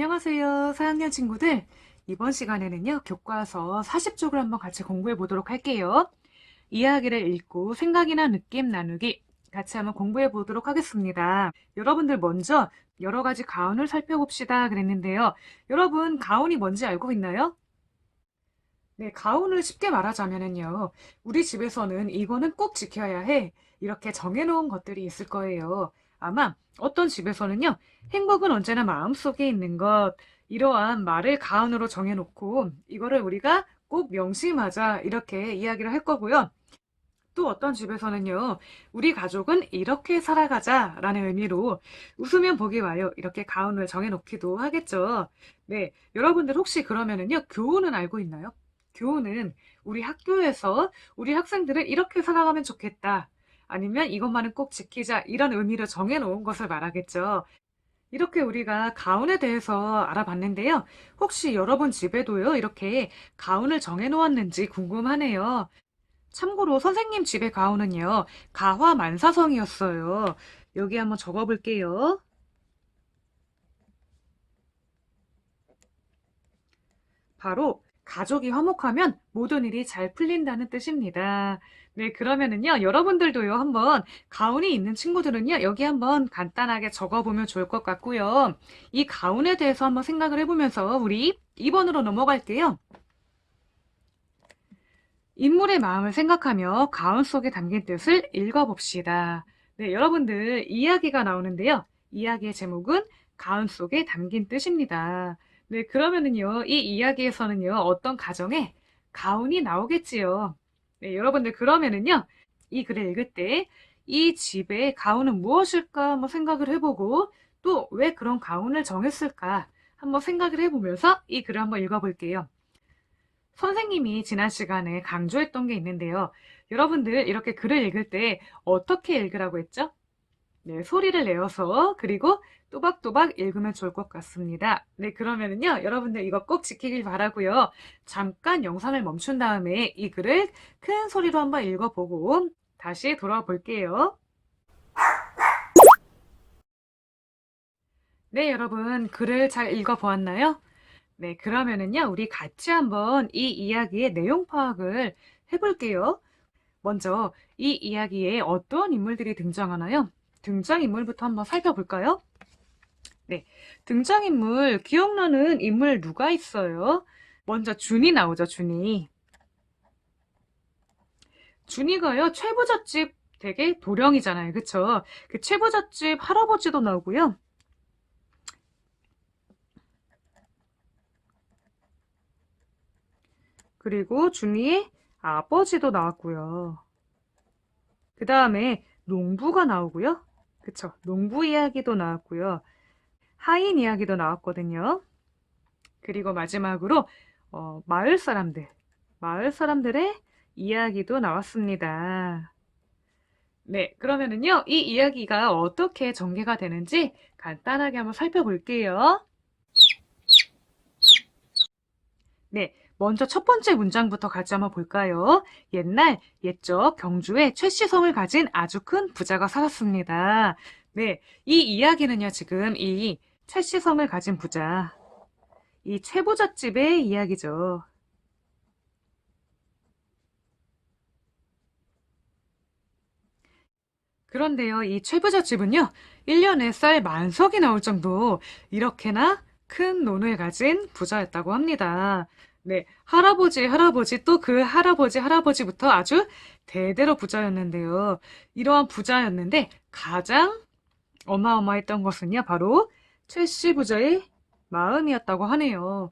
안녕하세요, 4학년 친구들. 이번 시간에는요, 교과서 40쪽을 한번 같이 공부해 보도록 할게요. 이야기를 읽고 생각이나 느낌 나누기 같이 한번 공부해 보도록 하겠습니다. 여러분들 먼저 여러 가지 가운을 살펴봅시다 그랬는데요. 여러분, 가운이 뭔지 알고 있나요? 네, 가운을 쉽게 말하자면은요, 우리 집에서는 이거는 꼭 지켜야 해. 이렇게 정해놓은 것들이 있을 거예요. 아마 어떤 집에서는요, 행복은 언제나 마음속에 있는 것, 이러한 말을 가운으로 정해놓고, 이거를 우리가 꼭 명심하자, 이렇게 이야기를 할 거고요. 또 어떤 집에서는요, 우리 가족은 이렇게 살아가자, 라는 의미로 웃으면 복이 와요. 이렇게 가운을 정해놓기도 하겠죠. 네, 여러분들 혹시 그러면은요, 교훈은 알고 있나요? 교훈은 우리 학교에서 우리 학생들은 이렇게 살아가면 좋겠다. 아니면 이것만은 꼭 지키자. 이런 의미로 정해놓은 것을 말하겠죠. 이렇게 우리가 가운에 대해서 알아봤는데요. 혹시 여러분 집에도요, 이렇게 가운을 정해놓았는지 궁금하네요. 참고로 선생님 집의 가운은요, 가화 만사성이었어요. 여기 한번 적어볼게요. 바로 가족이 화목하면 모든 일이 잘 풀린다는 뜻입니다. 네, 그러면은요, 여러분들도요, 한번 가운이 있는 친구들은요, 여기 한번 간단하게 적어보면 좋을 것 같고요. 이 가운에 대해서 한번 생각을 해보면서 우리 2번으로 넘어갈게요. 인물의 마음을 생각하며 가운 속에 담긴 뜻을 읽어봅시다. 네, 여러분들 이야기가 나오는데요. 이야기의 제목은 가운 속에 담긴 뜻입니다. 네, 그러면은요, 이 이야기에서는요, 어떤 가정에 가운이 나오겠지요. 네, 여러분들 그러면은요, 이 글을 읽을 때 이 집의 가운은 무엇일까 한번 생각을 해보고 또 왜 그런 가운을 정했을까 한번 생각을 해보면서 이 글을 한번 읽어볼게요. 선생님이 지난 시간에 강조했던 게 있는데요. 여러분들 이렇게 글을 읽을 때 어떻게 읽으라고 했죠? 네, 소리를 내어서 그리고 또박또박 읽으면 좋을 것 같습니다. 네, 그러면은요, 여러분들 이거 꼭 지키길 바라고요. 잠깐 영상을 멈춘 다음에 이 글을 큰 소리로 한번 읽어보고 다시 돌아와 볼게요. 네, 여러분 글을 잘 읽어보았나요? 네, 그러면은요, 우리 같이 한번 이 이야기의 내용 파악을 해볼게요. 먼저 이 이야기에 어떤 인물들이 등장하나요? 등장인물부터 한번 살펴볼까요? 네, 등장인물, 기억나는 인물 누가 있어요? 먼저 준이 나오죠, 준이. 준이가요, 최부잣집 되게 도령이잖아요, 그쵸? 그 최부잣집 할아버지도 나오고요. 그리고 준이의 아버지도 나왔고요. 그 다음에 농부가 나오고요. 그쵸. 농부 이야기도 나왔고요. 하인 이야기도 나왔거든요. 그리고 마지막으로 어, 마을 사람들, 마을 사람들의 이야기도 나왔습니다. 네, 그러면은요, 이 이야기가 어떻게 전개가 되는지 간단하게 한번 살펴볼게요. 네, 먼저 첫 번째 문장부터 같이 한번 볼까요? 옛날 옛적 경주에 최씨성을 가진 아주 큰 부자가 살았습니다. 네, 이 이야기는요, 지금 이 최씨성을 가진 부자, 이 최부잣집의 이야기죠. 그런데요, 이 최부잣집은요, 1년에 쌀 만석이 나올 정도 이렇게나 큰 논을 가진 부자였다고 합니다. 네, 할아버지, 할아버지, 또 그 할아버지, 할아버지부터 아주 대대로 부자였는데요. 이러한 부자였는데 가장 어마어마했던 것은요, 바로 최씨 부자의 마음이었다고 하네요.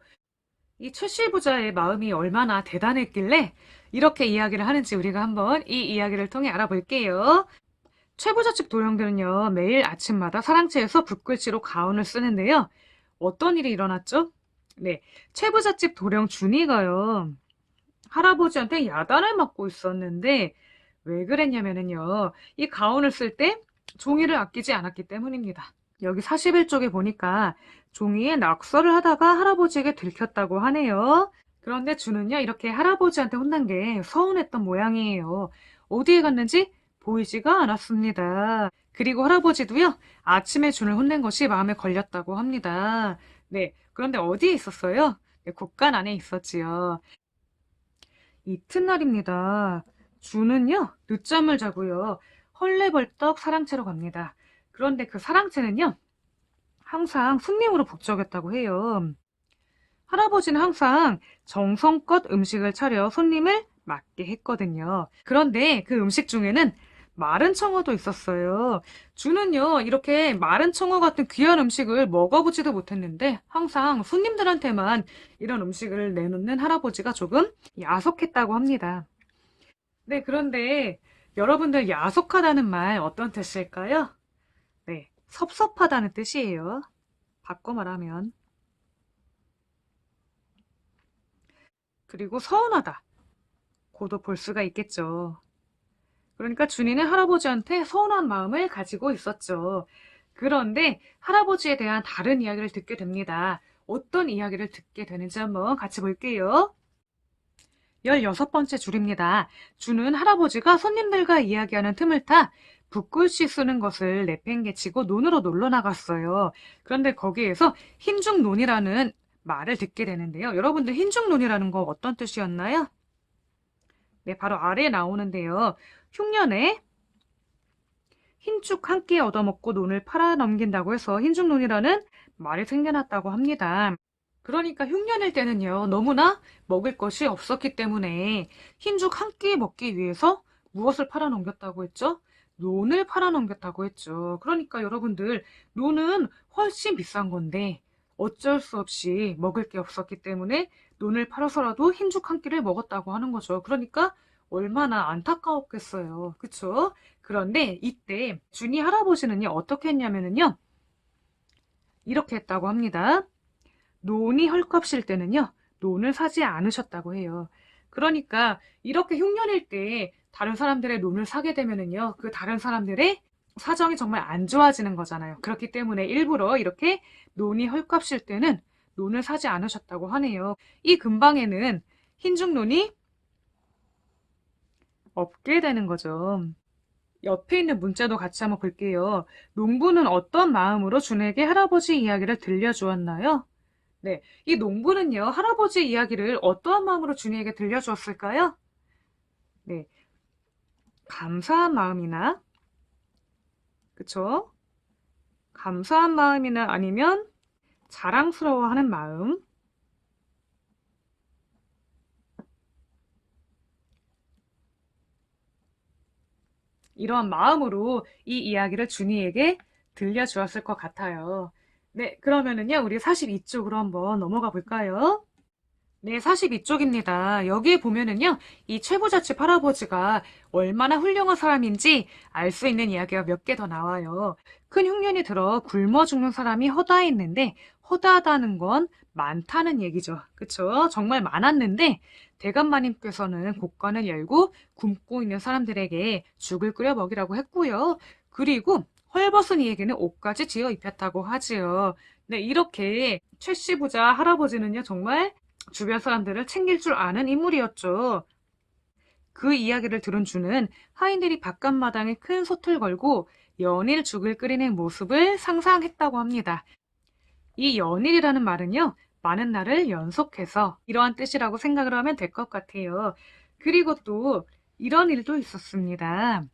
이 최씨 부자의 마음이 얼마나 대단했길래 이렇게 이야기를 하는지 우리가 한번 이 이야기를 통해 알아볼게요. 최부잣집 도령들은요, 매일 아침마다 사랑채에서 붓글씨로 가운을 쓰는데요. 어떤 일이 일어났죠? 네, 최부잣집 도령 준이가요, 할아버지한테 야단을 맞고 있었는데, 왜 그랬냐면은요, 이 가운을 쓸 때 종이를 아끼지 않았기 때문입니다. 여기 41쪽에 보니까 종이에 낙서를 하다가 할아버지에게 들켰다고 하네요. 그런데 준은요, 이렇게 할아버지한테 혼난 게 서운했던 모양이에요. 어디에 갔는지 보이지가 않았습니다. 그리고 할아버지도요, 아침에 준을 혼낸 것이 마음에 걸렸다고 합니다. 네, 그런데 어디에 있었어요? 네, 곳간 안에 있었지요. 이튿날입니다. 주는요, 늦잠을 자고요, 헐레벌떡 사랑채로 갑니다. 그런데 그 사랑채는요, 항상 손님으로 북적였다고 해요. 할아버지는 항상 정성껏 음식을 차려 손님을 맞게 했거든요. 그런데 그 음식 중에는 마른 청어도 있었어요. 주는요, 이렇게 마른 청어 같은 귀한 음식을 먹어보지도 못했는데 항상 손님들한테만 이런 음식을 내놓는 할아버지가 조금 야속했다고 합니다. 네, 그런데 여러분들 야속하다는 말 어떤 뜻일까요? 네, 섭섭하다는 뜻이에요. 바꿔 말하면. 그리고 서운하다. 고도 볼 수가 있겠죠. 그러니까 준이는 할아버지한테 서운한 마음을 가지고 있었죠. 그런데 할아버지에 대한 다른 이야기를 듣게 됩니다. 어떤 이야기를 듣게 되는지 한번 같이 볼게요. 16번째 줄입니다. 주는 할아버지가 손님들과 이야기하는 틈을 타 붓글씨 쓰는 것을 내팽개치고 논으로 놀러 나갔어요. 그런데 거기에서 흰죽논이라는 말을 듣게 되는데요. 여러분들 흰죽논이라는 거 어떤 뜻이었나요? 네, 바로 아래에 나오는데요. 흉년에 흰죽 한 끼 얻어먹고 논을 팔아 넘긴다고 해서 흰죽논이라는 말이 생겨났다고 합니다. 그러니까 흉년일 때는요, 너무나 먹을 것이 없었기 때문에 흰죽 한 끼 먹기 위해서 무엇을 팔아 넘겼다고 했죠? 논을 팔아 넘겼다고 했죠. 그러니까 여러분들, 논은 훨씬 비싼 건데 어쩔 수 없이 먹을 게 없었기 때문에 논을 팔아서라도 흰죽 한 끼를 먹었다고 하는 거죠. 그러니까 얼마나 안타까웠겠어요. 그쵸? 그런데 이때 준이 할아버지는요, 어떻게 했냐면은요, 이렇게 했다고 합니다. 논이 헐값일 때는요, 논을 사지 않으셨다고 해요. 그러니까 이렇게 흉년일 때 다른 사람들의 논을 사게 되면은요, 그 다른 사람들의 사정이 정말 안 좋아지는 거잖아요. 그렇기 때문에 일부러 이렇게 논이 헐값일 때는 논을 사지 않으셨다고 하네요. 이 근방에는 흰죽 논이 없게 되는 거죠. 옆에 있는 문자도 같이 한번 볼게요. 농부는 어떤 마음으로 준에게 할아버지 이야기를 들려주었나요? 네, 이 농부는요, 할아버지 이야기를 어떠한 마음으로 준이에게 들려주었을까요? 네, 감사한 마음이나, 그쵸? 감사한 마음이나 아니면 자랑스러워하는 마음, 이러한 마음으로 이 이야기를 준이에게 들려주었을 것 같아요. 네, 그러면은요, 우리 42쪽으로 한번 넘어가 볼까요? 네, 42쪽입니다. 여기에 보면은요, 이 최부잣집 할아버지가 얼마나 훌륭한 사람인지 알 수 있는 이야기가 몇 개 더 나와요. 큰 흉년이 들어 굶어 죽는 사람이 허다했는데, 허다하다는 건 많다는 얘기죠. 그쵸? 정말 많았는데, 대감마님께서는 곡간을 열고 굶고 있는 사람들에게 죽을 끓여 먹이라고 했고요. 그리고 헐벗은 이에게는 옷까지 지어 입혔다고 하지요. 네, 이렇게 최씨 부자 할아버지는요, 정말 주변 사람들을 챙길 줄 아는 인물이었죠. 그 이야기를 들은 주는 하인들이 바깥마당에 큰 솥을 걸고 연일 죽을 끓이는 모습을 상상했다고 합니다. 이 연일이라는 말은요, 많은 날을 연속해서 이러한 뜻이라고 생각을 하면 될 것 같아요. 그리고 또 이런 일도 있었습니다.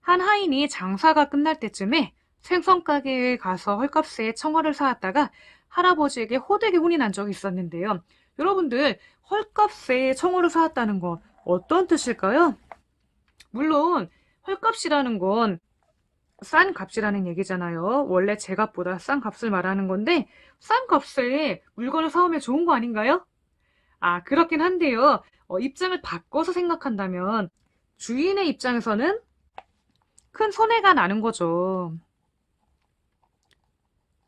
한 하인이 장사가 끝날 때쯤에 생선 가게에 가서 헐값에 청어를 사왔다가 할아버지에게 호되게 혼이 난 적이 있었는데요. 여러분들 헐값에 청어를 사왔다는 건 어떤 뜻일까요? 물론 헐값이라는 건 싼 값이라는 얘기잖아요. 원래 제 값보다 싼 값을 말하는 건데 싼 값에 물건을 사오면 좋은 거 아닌가요? 아, 그렇긴 한데요. 어, 입장을 바꿔서 생각한다면 주인의 입장에서는 큰 손해가 나는 거죠.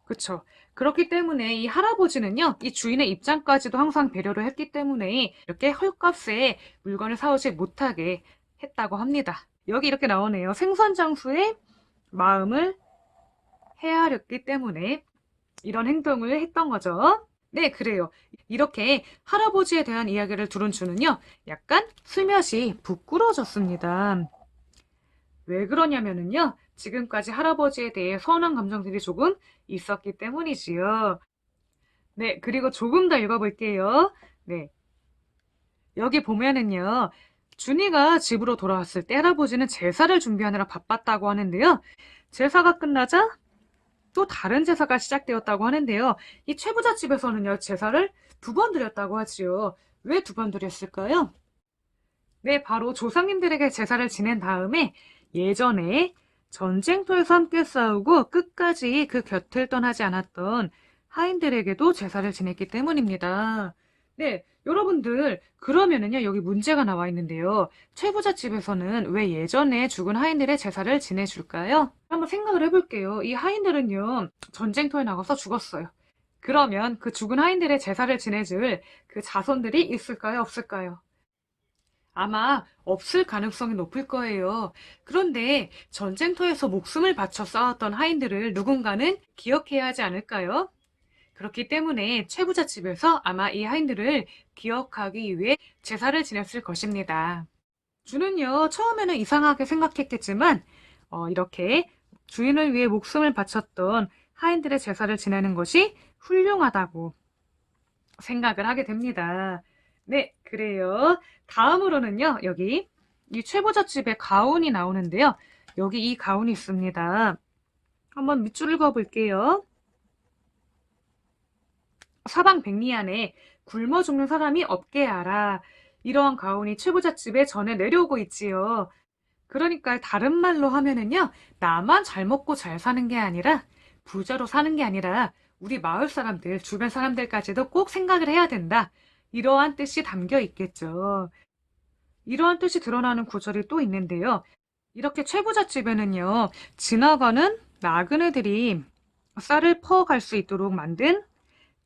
그쵸. 그렇기 때문에 이 할아버지는요, 이 주인의 입장까지도 항상 배려를 했기 때문에 이렇게 헐값에 물건을 사오지 못하게 했다고 합니다. 여기 이렇게 나오네요. 생선장수의 마음을 헤아렸기 때문에 이런 행동을 했던 거죠. 네, 그래요. 이렇게 할아버지에 대한 이야기를 들은 주는요, 약간 슬며시 부끄러워졌습니다. 왜 그러냐면은요, 지금까지 할아버지에 대해 서운한 감정들이 조금 있었기 때문이지요. 네, 그리고 조금 더 읽어볼게요. 네. 여기 보면은요, 준이가 집으로 돌아왔을 때 할아버지는 제사를 준비하느라 바빴다고 하는데요. 제사가 끝나자 또 다른 제사가 시작되었다고 하는데요. 이 최부자 집에서는요, 제사를 두 번 드렸다고 하지요. 왜 두 번 드렸을까요? 네, 바로 조상님들에게 제사를 지낸 다음에 예전에 전쟁터에서 함께 싸우고 끝까지 그 곁을 떠나지 않았던 하인들에게도 제사를 지냈기 때문입니다. 네, 여러분들, 그러면은요, 여기 문제가 나와 있는데요. 최부자 집에서는 왜 예전에 죽은 하인들의 제사를 지내줄까요? 한번 생각을 해볼게요. 이 하인들은요, 전쟁터에 나가서 죽었어요. 그러면 그 죽은 하인들의 제사를 지내줄 그 자손들이 있을까요? 없을까요? 아마 없을 가능성이 높을 거예요. 그런데 전쟁터에서 목숨을 바쳐 싸웠던 하인들을 누군가는 기억해야 하지 않을까요? 그렇기 때문에 최부자 집에서 아마 이 하인들을 기억하기 위해 제사를 지냈을 것입니다. 주는요, 처음에는 이상하게 생각했겠지만, 어, 이렇게 주인을 위해 목숨을 바쳤던 하인들의 제사를 지내는 것이 훌륭하다고 생각을 하게 됩니다. 네, 그래요. 다음으로는요, 여기 이 최부자 집에 가운이 나오는데요. 여기 이 가운이 있습니다. 한번 밑줄 읽어볼게요. 사방 백리 안에 굶어 죽는 사람이 없게 하라. 이러한 가훈이 최부자 집에 전해 내려오고 있지요. 그러니까 다른 말로 하면은요, 나만 잘 먹고 잘 사는 게 아니라, 부자로 사는 게 아니라, 우리 마을 사람들, 주변 사람들까지도 꼭 생각을 해야 된다. 이러한 뜻이 담겨 있겠죠. 이러한 뜻이 드러나는 구절이 또 있는데요. 이렇게 최부자 집에는요, 지나가는 나그네들이 쌀을 퍼갈 수 있도록 만든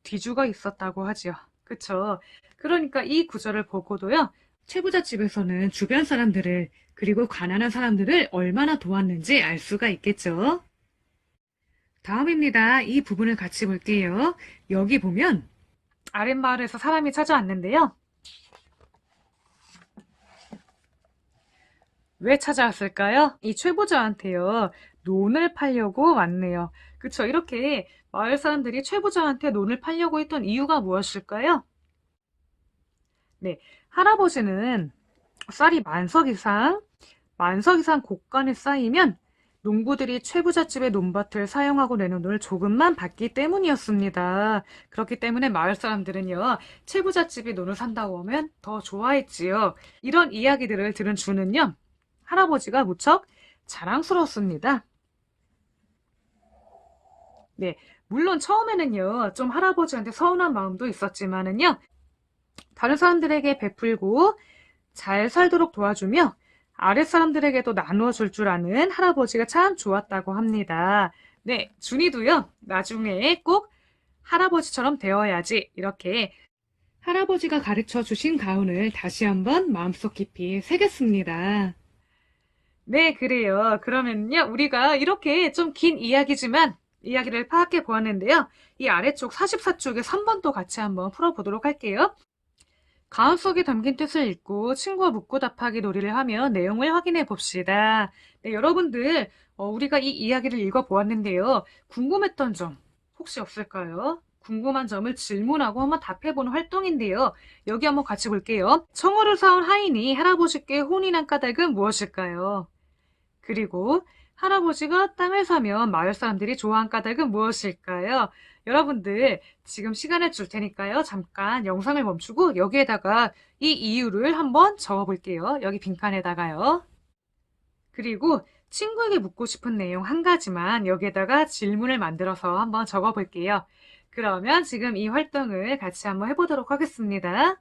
뒤주가 있었다고 하지요. 그쵸? 그러니까 이 구절을 보고도요, 최부자 집에서는 주변 사람들을, 그리고 가난한 사람들을 얼마나 도왔는지 알 수가 있겠죠. 다음입니다. 이 부분을 같이 볼게요. 여기 보면, 아랫마을에서 사람이 찾아왔는데요. 왜 찾아왔을까요? 이 최부자한테요, 논을 팔려고 왔네요. 그쵸? 이렇게 마을 사람들이 최부자한테 논을 팔려고 했던 이유가 무엇일까요? 네, 할아버지는 쌀이 만석 이상, 만석 이상 곡간에 쌓이면 농부들이 최부자 집의 논밭을 사용하고 내는 돈을 조금만 받기 때문이었습니다. 그렇기 때문에 마을 사람들은요, 최부자 집이 논을 산다고 하면 더 좋아했지요. 이런 이야기들을 들은 주는요, 할아버지가 무척 자랑스러웠습니다. 네, 물론 처음에는요, 좀 할아버지한테 서운한 마음도 있었지만은요, 다른 사람들에게 베풀고 잘 살도록 도와주며 아랫사람들에게도 나누어 줄 줄 아는 할아버지가 참 좋았다고 합니다. 네, 준이도요, 나중에 꼭 할아버지처럼 되어야지. 이렇게 할아버지가 가르쳐 주신 가훈을 다시 한번 마음속 깊이 새겼습니다. 네, 그래요. 그러면요, 우리가 이렇게 좀 긴 이야기지만 이야기를 파악해 보았는데요. 이 아래쪽 44쪽에 3번도 같이 한번 풀어보도록 할게요. 가운 속에 담긴 뜻을 읽고 친구와 묻고 답하기 놀이를 하며 내용을 확인해 봅시다. 네, 여러분들, 어, 우리가 이 이야기를 읽어보았는데요. 궁금했던 점 혹시 없을까요? 궁금한 점을 질문하고 한번 답해보는 활동인데요. 여기 한번 같이 볼게요. 청어를 사온 하인이 할아버지께 혼인한 까닭은 무엇일까요? 그리고 할아버지가 땅을 사면 마을 사람들이 좋아한 까닭은 무엇일까요? 여러분들 지금 시간을 줄 테니까요. 잠깐 영상을 멈추고 여기에다가 이 이유를 한번 적어 볼게요. 여기 빈칸에다가요. 그리고 친구에게 묻고 싶은 내용 한 가지만 여기에다가 질문을 만들어서 한번 적어 볼게요. 그러면 지금 이 활동을 같이 한번 해보도록 하겠습니다.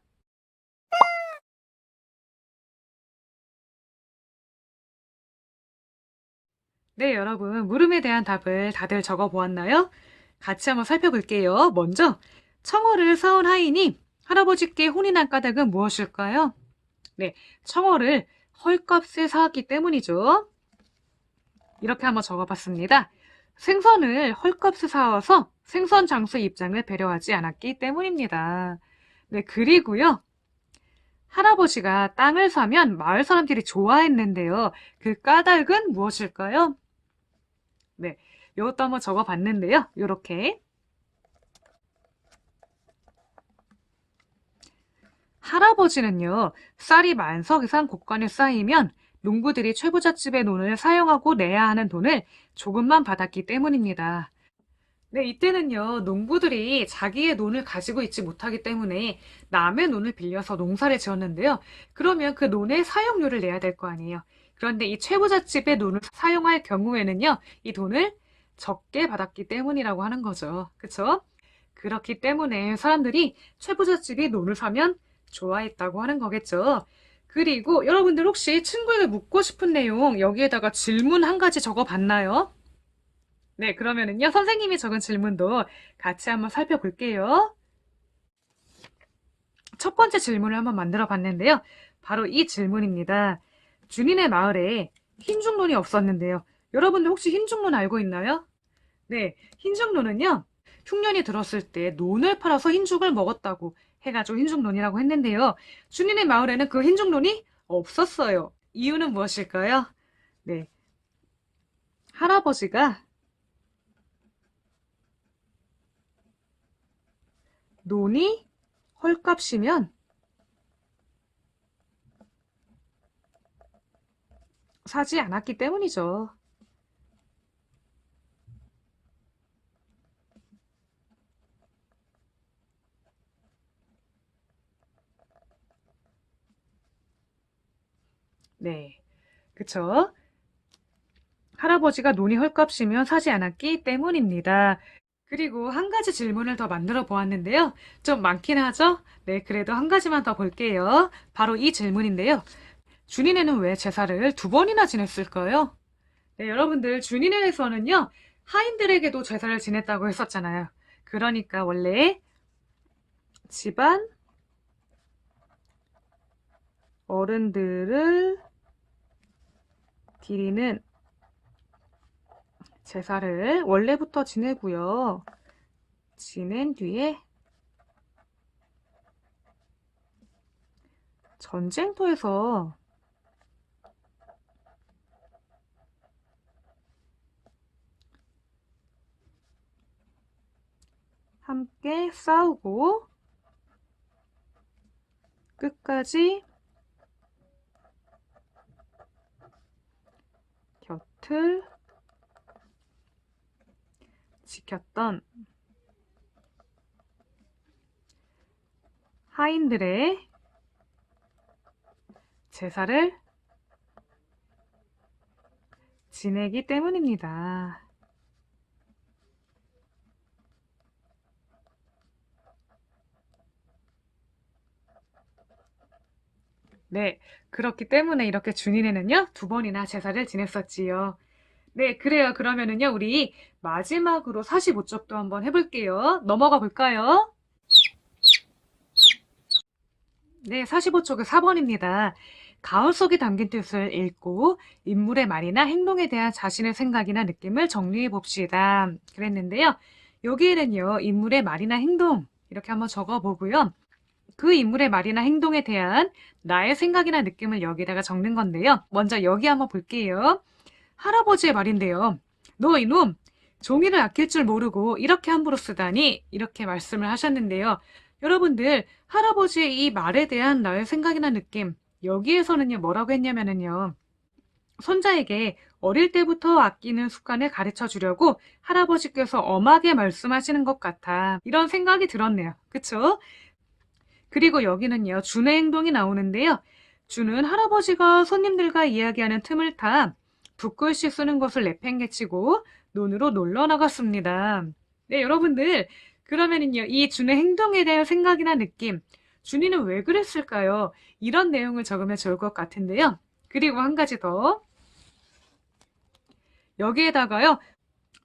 네, 여러분, 물음에 대한 답을 다들 적어 보았나요? 같이 한번 살펴볼게요. 먼저, 청어를 사온 하인이 할아버지께 혼인한 까닭은 무엇일까요? 네, 청어를 헐값에 사왔기 때문이죠. 이렇게 한번 적어봤습니다. 생선을 헐값에 사와서 생선 장수의 입장을 배려하지 않았기 때문입니다. 네, 그리고요. 할아버지가 땅을 사면 마을 사람들이 좋아했는데요. 그 까닭은 무엇일까요? 네, 이것도 한번 적어봤는데요. 이렇게 할아버지는요. 쌀이 만석 이상 곳간에 쌓이면 농부들이 최부잣집의 논을 사용하고 내야 하는 돈을 조금만 받았기 때문입니다. 네, 이때는요, 농부들이 자기의 논을 가지고 있지 못하기 때문에 남의 논을 빌려서 농사를 지었는데요. 그러면 그 논의 사용료를 내야 될 거 아니에요. 그런데 이 최부잣집의 논을 사용할 경우에는요, 이 돈을 적게 받았기 때문이라고 하는 거죠. 그쵸? 그렇기 때문에 사람들이 최부잣집이 논을 사면 좋아했다고 하는 거겠죠. 그리고 여러분들 혹시 친구에게 묻고 싶은 내용 여기에다가 질문 한 가지 적어 봤나요? 네, 그러면은요, 선생님이 적은 질문도 같이 한번 살펴볼게요. 첫 번째 질문을 한번 만들어 봤는데요. 바로 이 질문입니다. 준이네 마을에 흰중논이 없었는데요. 여러분들 혹시 흰중논 알고 있나요? 네, 흰중논은요, 흉년이 들었을 때 논을 팔아서 흰죽을 먹었다고 해가지고 흰중논이라고 했는데요. 준이네 마을에는 그 흰중논이 없었어요. 이유는 무엇일까요? 네, 할아버지가 논이 헐값이면 사지 않았기 때문이죠. 네, 그쵸? 할아버지가 논이 헐값이면 사지 않았기 때문입니다. 그리고 한 가지 질문을 더 만들어 보았는데요. 좀 많긴 하죠? 네, 그래도 한 가지만 더 볼게요. 바로 이 질문인데요. 준이네는 왜 제사를 두 번이나 지냈을까요? 네, 여러분들, 준이네에서는요, 하인들에게도 제사를 지냈다고 했었잖아요. 그러니까 원래 집안 어른들을 기리는 제사를 원래부터 지내고요. 지낸 뒤에 전쟁터에서 함께 싸우고 끝까지 곁을 지켰던 하인들의 제사를 지내기 때문입니다. 네, 그렇기 때문에 이렇게 준이네는요, 두 번이나 제사를 지냈었지요. 네, 그래요. 그러면은요, 우리 마지막으로 45쪽도 한번 해볼게요. 넘어가 볼까요? 네, 45쪽의 4번입니다. 가을 속에 담긴 뜻을 읽고 인물의 말이나 행동에 대한 자신의 생각이나 느낌을 정리해 봅시다. 그랬는데요. 여기에는요, 인물의 말이나 행동 이렇게 한번 적어 보고요. 그 인물의 말이나 행동에 대한 나의 생각이나 느낌을 여기다가 적는 건데요. 먼저 여기 한번 볼게요. 할아버지의 말인데요. 너 이놈, 종이를 아낄 줄 모르고 이렇게 함부로 쓰다니 이렇게 말씀을 하셨는데요. 여러분들, 할아버지의 이 말에 대한 나의 생각이나 느낌, 여기에서는요, 뭐라고 했냐면은요. 손자에게 어릴 때부터 아끼는 습관을 가르쳐 주려고 할아버지께서 엄하게 말씀하시는 것 같아. 이런 생각이 들었네요. 그쵸? 그리고 여기는요, 준의 행동이 나오는데요. 준은 할아버지가 손님들과 이야기하는 틈을 타 붓글씨 쓰는 것을 내팽개치고 논으로 놀러 나갔습니다. 네, 여러분들. 그러면은요, 이 준의 행동에 대한 생각이나 느낌, 준이는 왜 그랬을까요? 이런 내용을 적으면 좋을 것 같은데요. 그리고 한 가지 더. 여기에다가요,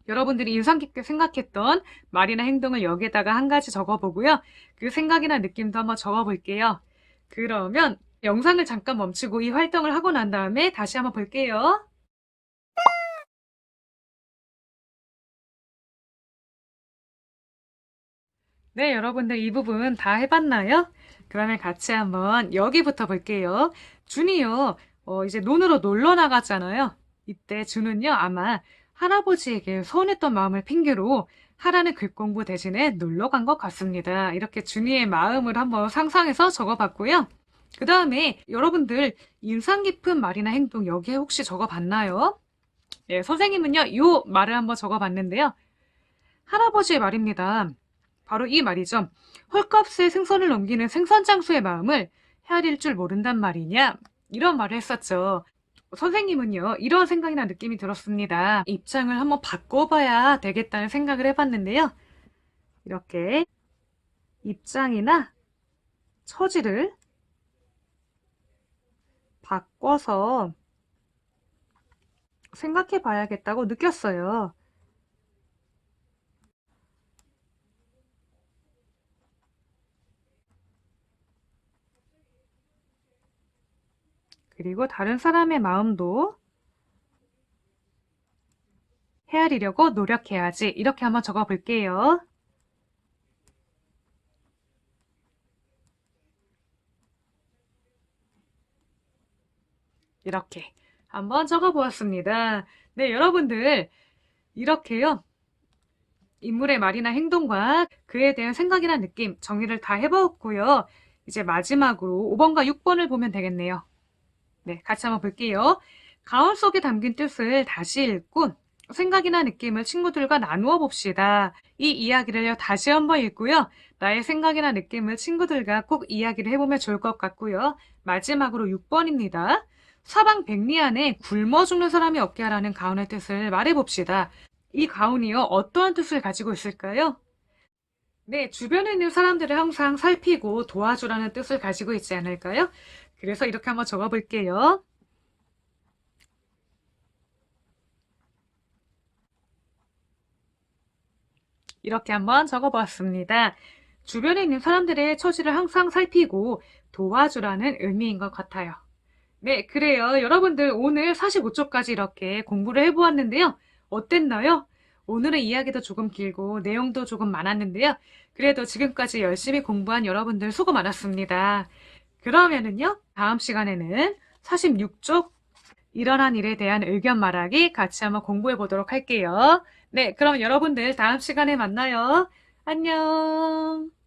여러분들이 인상 깊게 생각했던 말이나 행동을 여기에다가 한 가지 적어보고요. 그 생각이나 느낌도 한번 적어볼게요. 그러면 영상을 잠깐 멈추고 이 활동을 하고 난 다음에 다시 한번 볼게요. 네, 여러분들 이 부분 다 해봤나요? 그러면 같이 한번 여기부터 볼게요. 준이요, 어, 이제 논으로 놀러 나갔잖아요. 이때 준은요, 아마 할아버지에게 서운했던 마음을 핑계로 하라는 글 공부 대신에 놀러 간 것 같습니다. 이렇게 준이의 마음을 한번 상상해서 적어봤고요. 그 다음에 여러분들 인상 깊은 말이나 행동 여기에 혹시 적어봤나요? 네, 선생님은요, 요 말을 한번 적어봤는데요. 할아버지의 말입니다. 바로 이 말이죠. 헐값에 생선을 넘기는 생선 장수의 마음을 헤아릴 줄 모른단 말이냐? 이런 말을 했었죠. 선생님은요, 이런 생각이나 느낌이 들었습니다. 입장을 한번 바꿔봐야 되겠다는 생각을 해봤는데요. 이렇게 입장이나 처지를 바꿔서 생각해 봐야겠다고 느꼈어요. 그리고 다른 사람의 마음도 헤아리려고 노력해야지. 이렇게 한번 적어 볼게요. 이렇게 한번 적어 보았습니다. 네, 여러분들, 이렇게요. 인물의 말이나 행동과 그에 대한 생각이나 느낌 정리를 다 해보았고요. 이제 마지막으로 5번과 6번을 보면 되겠네요. 네, 같이 한번 볼게요. 가운 속에 담긴 뜻을 다시 읽고 생각이나 느낌을 친구들과 나누어 봅시다. 이 이야기를 다시 한번 읽고요. 나의 생각이나 느낌을 친구들과 꼭 이야기를 해보면 좋을 것 같고요. 마지막으로 6번입니다. 사방 백리 안에 굶어 죽는 사람이 없게 하라는 가운의 뜻을 말해봅시다. 이 가운이요, 어떠한 뜻을 가지고 있을까요? 네, 주변에 있는 사람들을 항상 살피고 도와주라는 뜻을 가지고 있지 않을까요? 그래서 이렇게 한번 적어볼게요. 이렇게 한번 적어보았습니다. 주변에 있는 사람들의 처지를 항상 살피고 도와주라는 의미인 것 같아요. 네, 그래요. 여러분들 오늘 45초까지 이렇게 공부를 해보았는데요. 어땠나요? 오늘의 이야기도 조금 길고 내용도 조금 많았는데요. 그래도 지금까지 열심히 공부한 여러분들 수고 많았습니다. 그러면은요, 다음 시간에는 46쪽 일어난 일에 대한 의견 말하기 같이 한번 공부해 보도록 할게요. 네, 그럼 여러분들 다음 시간에 만나요. 안녕.